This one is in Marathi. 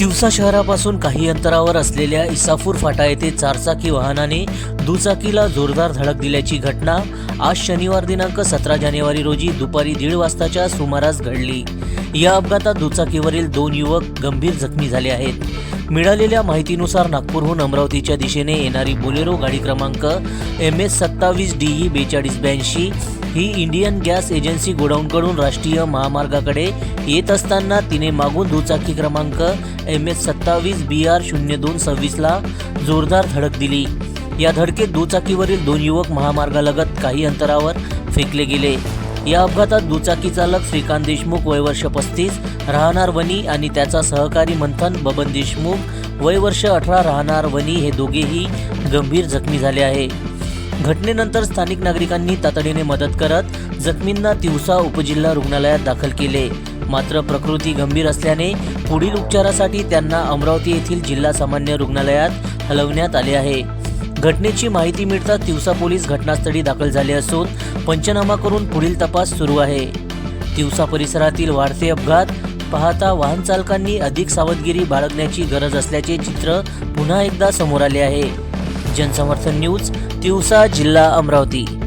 तिवसा शहरापासून काही अंतरावर असलेल्या इसाफूर फाटा येथे चारचाकी वाहनाने दुचाकीला जोरदार धडक दिल्याची घटना आज शनिवार दिनांक सतरा जानेवारी रोजी दुपारी दीड वाजताच्या सुमारास घडली. या अपघातात दुचाकीवरील दोन युवक गंभीर जखमी झाले आहेत. मिळालेल्या माहितीनुसार नागपूरहून अमरावतीच्या दिशेने येणारी बोलेरो गाडी क्रमांक एम एस सत्तावीस डी ई बेचाळीस ब्याऐंशी ही इंडियन गॅस एजन्सी गोडाऊनकडून राष्ट्रीय महामार्गाकडे येत असताना तिने मागून दुचाकी क्रमांक एम एस सत्तावीस बी आर शून्य दोन सव्वीसला जोरदार धडक दिली. या धडकेत दुचाकीवरील दोन युवक महामार्गालगत काही अंतरावर फेकले गेले. या अपघातात दुचाकी चालक श्रीकांत देशमुख वय वर्ष पस्तीस राहणार वनी आणि त्याचा सहकारी मंथन बबन देशमुख वय वर्ष अठरा राहणार वनी हे दोघेही गंभीर जखमी झाले आहे. घटनेनंतर स्थानिक नागरिकांनी तातडीने मदत करत जखमींना तिवसा उपजिल्हा रुग्णालयात दाखल केले. मात्र प्रकृती गंभीर असल्याने पुढील उपचारासाठी त्यांना अमरावती येथील जिल्हा सामान्य रुग्णालयात हलवण्यात आले आहे. घटनेची माहिती मिळताच तिवसा पोलीस घटनास्थळी दाखल झाले असून पंचनामा करून पुढील तपास सुरू आहे. तिवसा परिसरातील वाढते अपघात पाहता वाहन चालकांनी अधिक सावधगिरी बाळगण्याची गरज असल्याचे चित्र पुन्हा एकदा समोर आले आहे. जनसमर्थन न्यूज तिवसा जिल्हा अमरावती.